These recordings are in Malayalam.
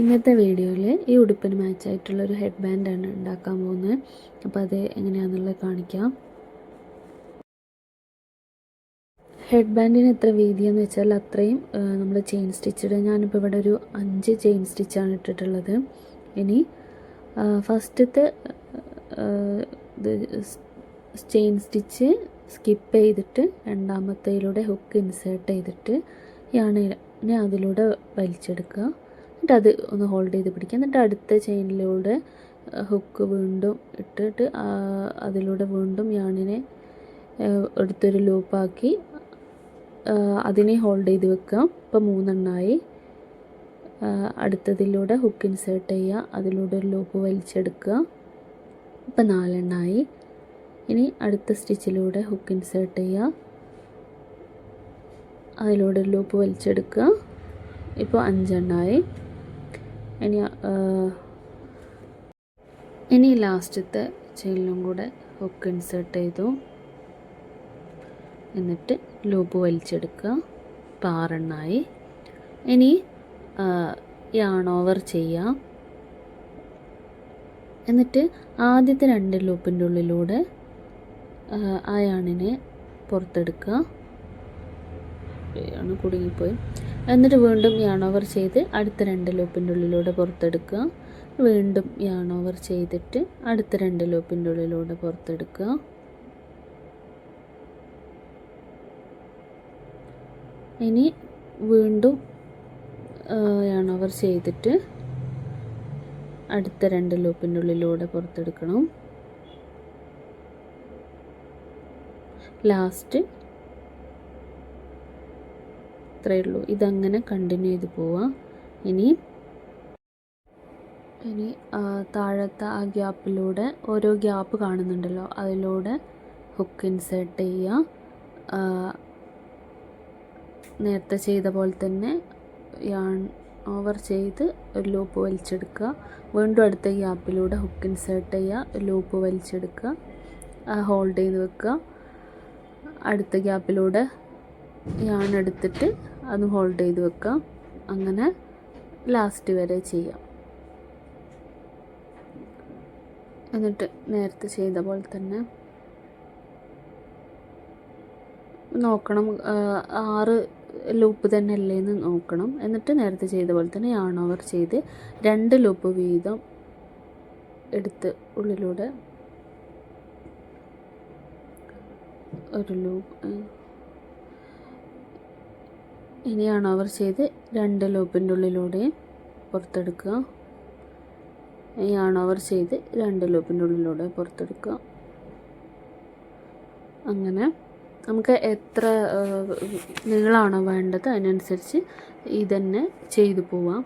ഇന്നത്തെ വീഡിയോയിൽ ഈ ഉടുപ്പിന് മാച്ചായിട്ടുള്ള ഒരു ഹെഡ് ബാൻഡാണ് ഉണ്ടാക്കാൻ പോകുന്നത്. അപ്പോൾ അത് എങ്ങനെയാണെന്നുള്ളത് കാണിക്കാം. ഹെഡ് ബാൻഡിന് എത്ര വീതി എന്ന് വെച്ചാൽ അത്രയും നമ്മൾ ചെയിൻ സ്റ്റിച്ചിട് ഞാനിപ്പോൾ ഇവിടെ ഒരു അഞ്ച് ചെയിൻ സ്റ്റിച്ചാണ് ഇട്ടിട്ടുള്ളത്. ഇനി ഫസ്റ്റത്തെ ചെയിൻ സ്റ്റിച്ച് സ്കിപ്പ് ചെയ്തിട്ട് രണ്ടാമത്തേലൂടെ ഹുക്ക് ഇൻസേർട്ട് ചെയ്തിട്ട് യാണിനെ അതിലൂടെ വലിച്ചെടുക്കുക. എന്നിട്ട് അത് ഒന്ന് ഹോൾഡ് ചെയ്ത് പിടിക്കുക. എന്നിട്ട് അടുത്ത ചെയിനിലൂടെ ഹുക്ക് വീണ്ടും ഇട്ടിട്ട് അതിലൂടെ വീണ്ടും യാണിനെ എടുത്തൊരു ലൂപ്പാക്കി അതിനെ ഹോൾഡ് ചെയ്ത് വെക്കുക. ഇപ്പോൾ മൂന്നെണ്ണമായി അടുത്തതിലൂടെ ഹുക്ക് ഇൻസേർട്ട് ചെയ്യുക. അതിലൂടെ ഒരു ലൂപ്പ് വലിച്ചെടുക്കുക. ഇപ്പം നാലെണ്ണമായി ഇനി അടുത്ത സ്റ്റിച്ചിലൂടെ ഹുക്ക് ഇൻസേർട്ട് ചെയ്യുക. അതിലൂടെ ഒരു ലൂപ്പ് വലിച്ചെടുക്കുക. ഇപ്പോൾ അഞ്ചെണ്ണമായി ഇനി ഇനി ലാസ്റ്റത്തെ ചെയിലും കൂടെ ഹുക്ക് ഇൻസേർട്ട് ചെയ്തു. എന്നിട്ട് ലൂപ്പ് വലിച്ചെടുക്കുക. പാറെണ്ണായി ഇനി യാൺ ഓവർ ചെയ്യുക. എന്നിട്ട് ആദ്യത്തെ രണ്ട് ലൂപ്പിന്റെ ഉള്ളിലൂടെ ആ യാണിനെ പുറത്തെടുക്കുക. യാണ് കുടുങ്ങിപ്പോയി. എന്നിട്ട് വീണ്ടും യാൺ ഓവർ ചെയ്ത് അടുത്ത രണ്ട് ലൂപ്പിന്റെ ഉള്ളിലൂടെ പുറത്തെടുക്കുക. വീണ്ടും യാൺ ഓവർ ചെയ്തിട്ട് അടുത്ത രണ്ട് ലൂപ്പിന്റെ ഉള്ളിലൂടെ പുറത്തെടുക്കുക. ഇനി വീണ്ടും യാൺ ഓവർ ചെയ്തിട്ട് അടുത്ത രണ്ട് ലൂപ്പിന്റെ ഉള്ളിലൂടെ പുറത്തെടുക്കണം. ലാസ്റ്റ് ഇത്രയേ ഉള്ളൂ. ഇതങ്ങനെ കണ്ടിന്യൂ ചെയ്ത് പോവാം. ഇനി ഇനി താഴത്തെ ആ ഗ്യാപ്പിലൂടെ ഓരോ ഗ്യാപ്പ് കാണുന്നുണ്ടല്ലോ. അതിലൂടെ ഹുക്ക് ഇൻസേർട്ട് ചെയ്യുക നേരത്തെ ചെയ്ത പോലെ തന്നെ യാൺ ഓവർ ചെയ്ത് ഒരു ലൂപ്പ് വലിച്ചെടുക്കുക. വീണ്ടും അടുത്ത ഗ്യാപ്പിലൂടെ ഹുക്ക് ഇൻസേർട്ട് ചെയ്യുക ലൂപ്പ് വലിച്ചെടുക്കുക. ഹോൾഡ് ചെയ്ത് വെക്കുക. അടുത്ത ഗ്യാപ്പിലൂടെ യാൺ എടുത്തിട്ട് അത് ഹോൾഡ് ചെയ്ത് വെക്കാം. അങ്ങനെ ലാസ്റ്റ് വരെ ചെയ്യാം. എന്നിട്ട് നേരത്തെ ചെയ്ത പോലെ തന്നെ നോക്കണം. ആറ് ലൂപ്പ് തന്നെ അല്ലേ എന്ന് നോക്കണം. എന്നിട്ട് നേരത്തെ ചെയ്ത പോലെ തന്നെ യാൺ ഓവർ ചെയ്ത് രണ്ട് ലൂപ്പ് വീതം എടുത്ത് ഉള്ളിലൂടെ ഒരു ലൂപ്പ് ഇനി അവർ ചെയ്ത് രണ്ട് ലൂപ്പിന്റെ ഉള്ളിലൂടെ പുറത്തെടുക്കുക. ഈ അണോവർ ചെയ്ത് രണ്ട് ലൂപ്പിന്റെ ഉള്ളിലൂടെ പുറത്തെടുക്കുക. അങ്ങനെ നമുക്ക് എത്ര നീളമാണോ വേണ്ടത്? അതിനനുസരിച്ച് ഇതന്നെ ചെയ്തു പോവാം.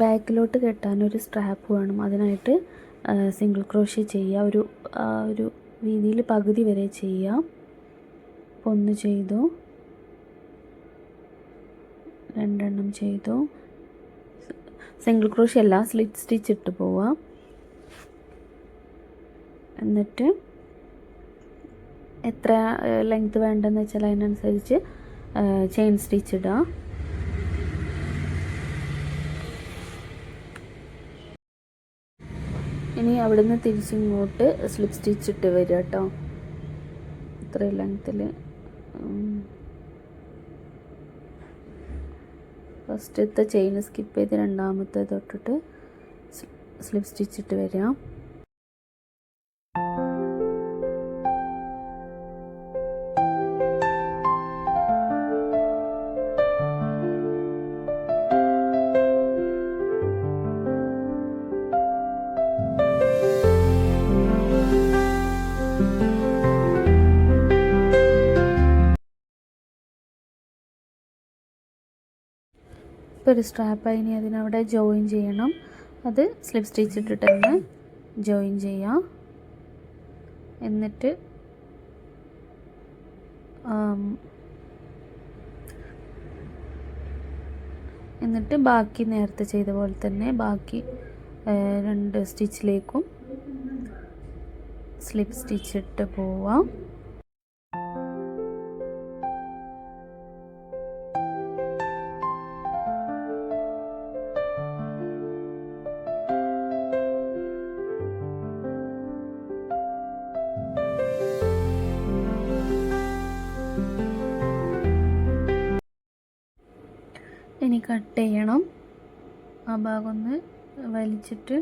ബാക്കിലോട്ട് കെട്ടാൻ ഒരു സ്ട്രാപ്പ് വേണം. അതിനായിട്ട് സിംഗിൾ ക്രോഷ്യ ചെയ്യുക ഒരു ഒരു രീതിയിൽ പകുതി വരെ ചെയ്യുക അപ്പോൾ ഒന്ന് ചെയ്തു. രണ്ടെണ്ണം ചെയ്തു. സിംഗിൾ ക്രോഷ്യ അല്ല സ്ലിറ്റ് സ്റ്റിച്ച് ഇട്ട് പോവുക എന്നിട്ട് എത്ര ലെങ്ത് വേണ്ടെന്ന് വെച്ചാൽ അതിനനുസരിച്ച് ചെയിൻ സ്റ്റിച്ച് ഇടുക ഇനി അവിടുന്ന് തിരിച്ചിങ്ങോട്ട് സ്ലിപ്പ് സ്റ്റിച്ച് ഇട്ട് വരിക കേട്ടോ. ഇത്രയും ലെങ്ത്തിൽ ഫസ്റ്റത്തെ ചെയിൻ സ്കിപ്പ് ചെയ്ത് രണ്ടാമത്തെ തൊട്ടിട്ട് സ്ലിപ്പ് സ്റ്റിച്ച് ഇട്ട് വരാം ഇപ്പോൾ ഒരു സ്ട്രാപ്പ് ഇനി അതിനവിടെ ജോയിൻ ചെയ്യണം. അത് സ്ലിപ്പ് സ്റ്റിച്ച് ഇട്ടിട്ട് തന്നെ ജോയിൻ ചെയ്യാം. എന്നിട്ട് എന്നിട്ട് ബാക്കി നേരത്തെ ചെയ്ത പോലെ തന്നെ ബാക്കി രണ്ട് സ്റ്റിച്ചിലേക്കും സ്ലിപ്പ് സ്റ്റിച്ച് ഇട്ട് പോവാം. കട്ട് ചെയ്യണം ആ ഭാഗം ഒന്ന് വലിച്ചിട്ട്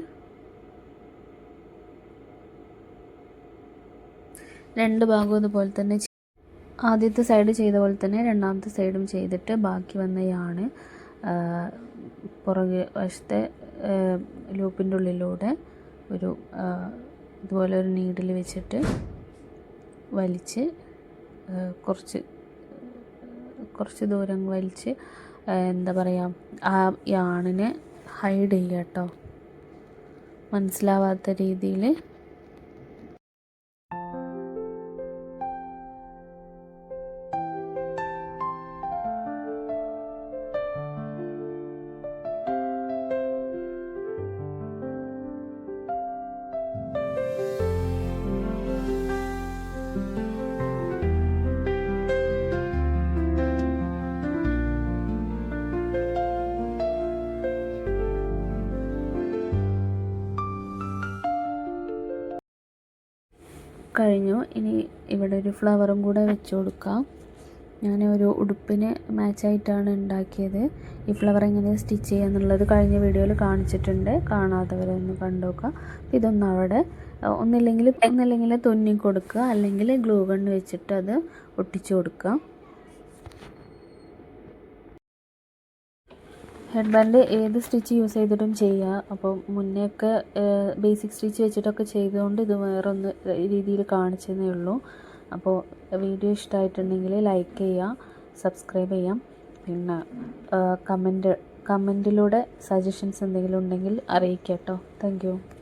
രണ്ട് ഭാഗവും ഇതുപോലെ തന്നെ ആദ്യത്തെ സൈഡ് ചെയ്ത പോലെ തന്നെ രണ്ടാമത്തെ സൈഡും ചെയ്തിട്ട് ബാക്കി വന്ന യാണ് പുറകെ വശത്തെ ലൂപ്പിന്റെ ഉള്ളിലൂടെ ഒരു ഇതുപോലെ ഒരു നീഡിൽ വെച്ചിട്ട് വലിച്ച് കുറച്ച് കുറച്ച് ദൂരം വലിച്ച് എന്താ പറയുക ആ ആണിനെ ഹൈഡ് ചെയ്യുക കേട്ടോ മനസ്സിലാവാത്ത രീതിയിൽ കഴിഞ്ഞു. ഇനി ഇവിടെ ഒരു ഫ്ലവറും കൂടെ വെച്ച് കൊടുക്കാം. ഞാൻ ഒരു ഉടുപ്പിന് മാച്ചായിട്ടാണ് ഉണ്ടാക്കിയത്. ഈ ഫ്ലവർ എങ്ങനെ സ്റ്റിച്ച് ചെയ്യുക എന്നുള്ളത് കഴിഞ്ഞ വീഡിയോയിൽ കാണിച്ചിട്ടുണ്ട്. കാണാത്തവരൊന്ന് കണ്ടുനോക്കുക അപ്പോൾ ഇതൊന്നും അവിടെ ഒന്നില്ലെങ്കിൽ ഒന്നില്ലെങ്കിൽ തുന്നി കൊടുക്കുക. അല്ലെങ്കിൽ ഗ്ലൂ ഗൺ വെച്ചിട്ട് അത് ഒട്ടിച്ചു കൊടുക്കുക ഹെഡ് ബാൻഡ് ഏത് സ്റ്റിച്ച് യൂസ് ചെയ്തിട്ടും ചെയ്യാം. അപ്പോൾ മുന്നേ ഒക്കെ ബേസിക് സ്റ്റിച്ച് വെച്ചിട്ടൊക്കെ ചെയ്തുകൊണ്ട് ഇത് വേറൊന്ന് രീതിയിൽ കാണിച്ചതേ ഉള്ളൂ. അപ്പോൾ വീഡിയോ ഇഷ്ടമായിട്ടുണ്ടെങ്കിൽ ലൈക്ക് ചെയ്യുക സബ്സ്ക്രൈബ് ചെയ്യാം. പിന്നെ കമന്റ് കമന്റിലൂടെ സജഷൻസ് എന്തെങ്കിലും ഉണ്ടെങ്കിൽ അറിയിക്കാം കേട്ടോ താങ്ക്